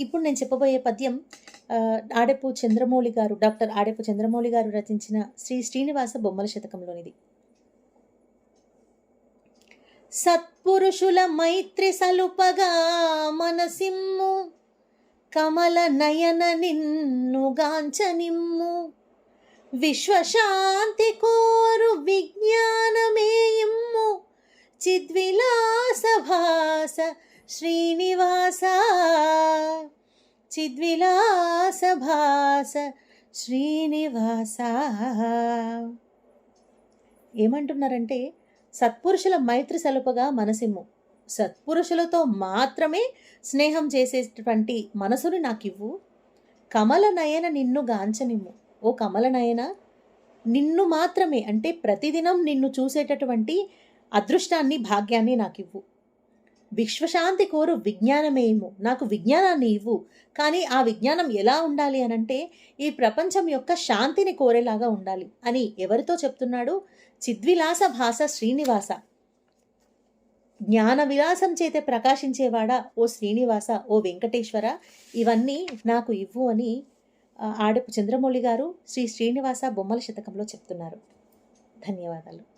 ఇప్పుడు నేను చెప్పబోయే పద్యం ఆడెపు చంద్రమౌళి గారు డాక్టర్ ఆడెపు చంద్రమౌళి గారు రచించిన శ్రీ శ్రీనివాస బొమ్మల శతకంలోనిది. సత్పురుషుల మైత్రి సలుపగా మనసిమ్ము కమల నయన నిన్ను గాంచనిమ్ము విశ్వశాంతి కోరు విజ్ఞానమేయమ్ము చిద్విలాస భాస శ్రీనివాస చిద్విలాస భాస శ్రీనివాస ఏమంటున్నారంటే సత్పురుషుల మైత్రి సలుపగా మనసిమ్ము. సత్పురుషులతో మాత్రమే స్నేహం చేసేటటువంటి మనసుని నాకివ్వు. కమల నయన నిన్ను గాంచనిమ్ము. ఓ కమల నయన నిన్ను మాత్రమే అంటే ప్రతిదినం నిన్ను చూసేటటువంటి అదృష్టాన్ని భాగ్యాన్ని నాకివ్వు. విశ్వశాంతి కోరు విజ్ఞానమేమో నాకు విజ్ఞానాన్ని ఇవ్వు. కానీ ఆ విజ్ఞానం ఎలా ఉండాలి అనంటే ఈ ప్రపంచం యొక్క శాంతిని కోరేలాగా ఉండాలి అని ఎవరితో చెప్తున్నాడు? చిద్విలాస భాష శ్రీనివాస. జ్ఞాన విలాసం చేతే ప్రకాశించేవాడా? ఓ శ్రీనివాస ఓ వెంకటేశ్వర ఇవన్నీ నాకు ఇవ్వు అని ఆడపు చంద్రమౌళి గారు శ్రీ శ్రీనివాస బొమ్మల శతకంలో చెప్తున్నారు. ధన్యవాదాలు.